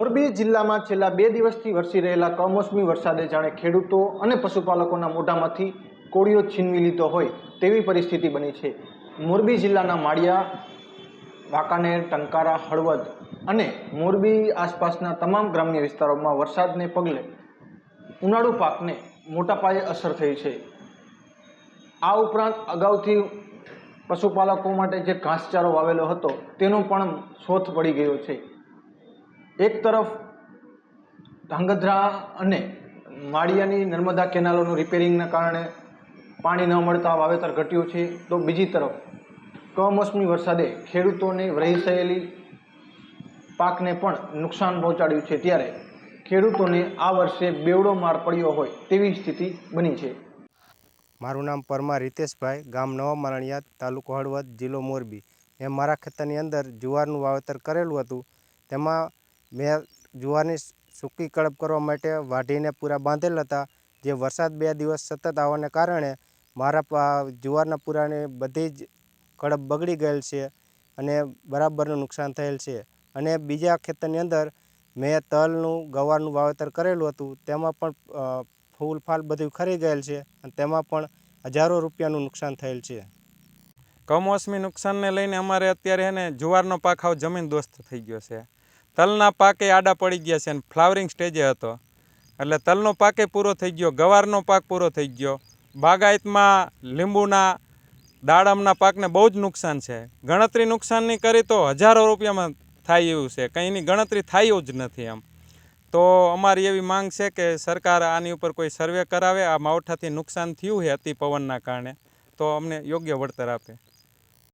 મોરબી જિલ્લામાં છેલ્લા બે દિવસથી વરસી રહેલા કમોસમી વરસાદે જાણે ખેડૂતો અને પશુપાલકોના મોઢામાંથી કોળીઓ છીનવી લીધો હોય તેવી પરિસ્થિતિ બની છે. મોરબી જિલ્લાના માળિયા, વાંકાનેર, ટંકારા, હળવદ અને મોરબી આસપાસના તમામ ગ્રામ્ય વિસ્તારોમાં વરસાદને પગલે ઉનાળુ પાકને મોટા પાયે અસર થઈ છે. આ ઉપરાંત અગાઉથી પશુપાલકો માટે જે ઘાસચારો વાવેલો હતો તેનો પણ શોથ પડી ગયો છે. એક તરફ ધાંગધ્રા અને માળિયાની નર્મદા કેનાલોનું રિપેરિંગના કારણે પાણી ન મળતા વાવેતર ઘટ્યું છે, તો બીજી તરફ કમોસમી વરસાદે ખેડૂતોને વહેંચાયેલી પાકને પણ નુકસાન પહોંચાડ્યું છે, ત્યારે ખેડૂતોને આ વર્ષે બેવડો માર પડ્યો હોય તેવી સ્થિતિ બની છે. મારું નામ પરમાર રિતેશભાઈ ગામ નવા મારણિયા, તાલુકો હળવદ, જિલ્લો મોરબી. મેં મારા ખેતરની અંદર જુવારનું વાવેતર કરેલું હતું. તેમાં મેં જુવારની સૂકી કડપ કરવા માટે વાઢીને પૂરા બાંધેલ હતા, જે વરસાદ બે દિવસ સતત આવવાને કારણે મારા જુવારના પૂરાની બધી જ કડપ બગડી ગયેલ છે અને બરાબરનું નુકસાન થયેલ છે. અને બીજા ખેતરની અંદર મેં તલનું, ગવારનું વાવેતર કરેલું હતું, તેમાં પણ ફૂલ ફાલ બધું ખરી ગયેલ છે અને તેમાં પણ હજારો રૂપિયાનું નુકસાન થયેલ છે. કમોસમી નુકસાનને લઈને અમારે અત્યારે એને જુવારનો પાક આવ જમીન દોસ્ત થઈ ગયો છે. તલના પાકે આડા પડી ગયા છે અને ફ્લાવરિંગ સ્ટેજે હતો. એટલે તલનો પાકે પૂરો થઈ ગયો, ગવારનો પાક પૂરો થઈ ગયો. બાગાયતમાં લીંબુના, દાડમના પાકને બહુ જ નુકસાન છે. ગણતરી નુકસાનની કરી તો હજારો રૂપિયામાં થાય એવું છે. કંઈ એની ગણતરી થાય જ નથી એમ. તો અમારી એવી માંગ છે કે સરકાર આની ઉપર કોઈ સર્વે કરાવે. આ માવઠાથી નુકસાન થયું છે અતિ પવનના કારણે. તો અમને યોગ્ય વળતર આપે.